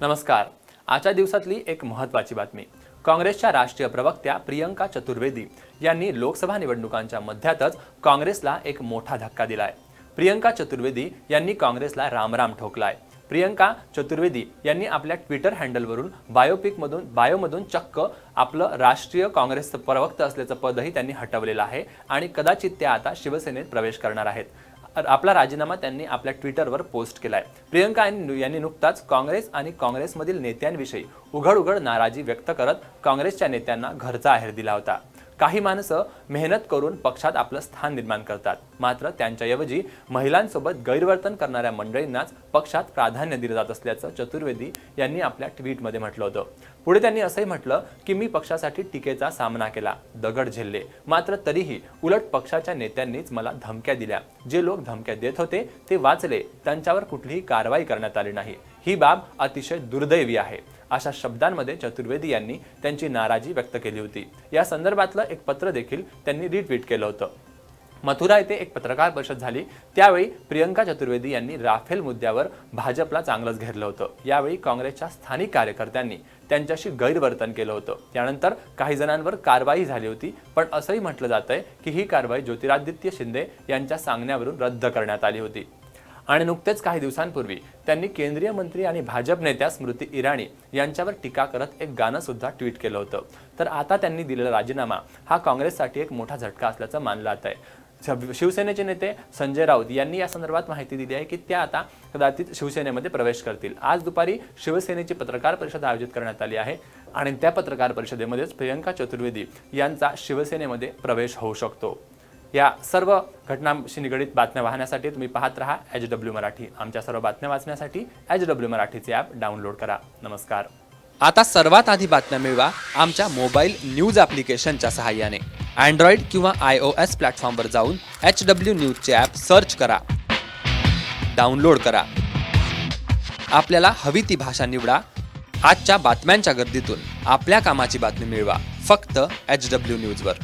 नमस्कार. आजच्या दिवसातली एक महत्त्वाची बातमी. काँग्रेसच्या राष्ट्रीय प्रवक्त्या प्रियंका चतुर्वेदी यांनी लोकसभा निवडणुकांच्या मध्यातच काँग्रेसला एक मोठा धक्का दिलाय. प्रियंका चतुर्वेदी यांनी काँग्रेसला रामराम ठोकलाय. प्रियंका चतुर्वेदी यांनी आपल्या ट्विटर हँडलवरून बायोपिकमधून बायोमधून चक्क आपलं राष्ट्रीय काँग्रेसचं प्रवक्ता असल्याचं पदही त्यांनी हटवलेलं आहे आणि कदाचित त्या आता शिवसेनेत प्रवेश करणार आहेत. आपला राजीनामा त्यांनी आपल्या ट्विटरवर पोस्ट केलाय. प्रियंका यांनी नुकताच काँग्रेस आणि काँग्रेसमधील नेत्यांविषयी उघड उघड नाराजी व्यक्त करत काँग्रेसच्या नेत्यांना घरचा आहेर दिला होता. काही माणसं मेहनत करून पक्षात आपलं स्थान निर्माण करतात. मात्र त्यांच्याऐवजी महिलांसोबत गैरवर्तन करणाऱ्या मंडळींनाच पक्षात प्राधान्य दिलं जात असल्याचं चतुर्वेदी यांनी आपल्या ट्विटमध्ये म्हटलं होतं. पुढे त्यांनी असंही म्हटलं की मी पक्षासाठी टीकेचा सामना केला दगड झेलले. मात्र तरीही उलट पक्षाच्या नेत्यांनीच मला धमक्या दिल्या. जे लोक धमक्या देत होते ते वाचले. त्यांच्यावर कुठलीही कारवाई करण्यात आली नाही. ही बाब अतिशय दुर्दैवी आहे. अशा शब्दांमध्ये चतुर्वेदी यांनी त्यांची नाराजी व्यक्त केली होती. या संदर्भातलं एक पत्र देखील त्यांनी रिट्विट केलं होतं. मथुरा येथे एक पत्रकार परिषद झाली. त्यावेळी प्रियंका चतुर्वेदी यांनी राफेल मुद्द्यावर भाजपला चांगलंच घेरलं होतं. यावेळी काँग्रेसच्या स्थानिक कार्यकर्त्यांनी त्यांच्याशी गैरवर्तन केलं होतं. त्यानंतर काही जणांवर कारवाई झाली होती पण असंही म्हटलं जात आहे की ही कारवाई ज्योतिरादित्य शिंदे यांच्या सांगण्यावरून रद्द करण्यात आली होती. आणि नुकतेच काही दिवसांपूर्वी त्यांनी केंद्रीय मंत्री आणि भाजप नेत्या स्मृती इराणी यांच्यावर टीका करत एक गाणं सुद्धा ट्विट केलं होतं. तर आता त्यांनी दिलेला राजीनामा हा काँग्रेससाठी एक मोठा झटका असल्याचं मानलं जात आहे शिवसेनेचे नेते संजय राऊत यांनी या संदर्भात माहिती दिली आहे की त्या आता कदाचित शिवसेनेमध्ये प्रवेश करतील. आज दुपारी शिवसेनेची पत्रकार परिषद आयोजित करण्यात आली आहे आणि त्या पत्रकार परिषदेमध्येच प्रियंका चतुर्वेदी यांचा शिवसेनेमध्ये प्रवेश होऊ शकतो. या सर्व घटनांशी निगडीत बातम्या वाहण्यासाठी तुम्ही पाहत राहा एच डब्ल्यू मराठी. आमच्या सर्व बातम्या वाचण्यासाठी एच डब्ल्यू मराठीचे ॲप डाउनलोड करा. नमस्कार. आता सर्वात आधी बातम्या मिळवा आमच्या मोबाईल न्यूज ॲप्लिकेशनच्या सहाय्याने. अँड्रॉइड किंवा आय ओ एस प्लॅटफॉर्मवर जाऊन एच डब्ल्यू न्यूजचे ॲप सर्च करा. डाउनलोड करा. आपल्याला हवी ती भाषा निवडा. आजच्या बातम्यांच्या गर्दीतून आपल्या कामाची बातमी मिळवा. फक्त एच डब्ल्यू न्यूजवर